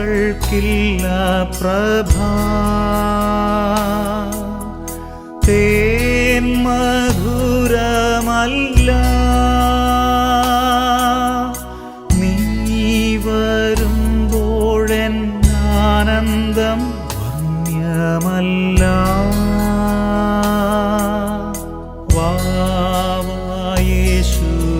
മക്കൾക്കില്ല പ്രഭ. തേൻ നീ വരുമ്പോഴെൻ ആനന്ദം വന്യമല്ല വായേശുനാഥ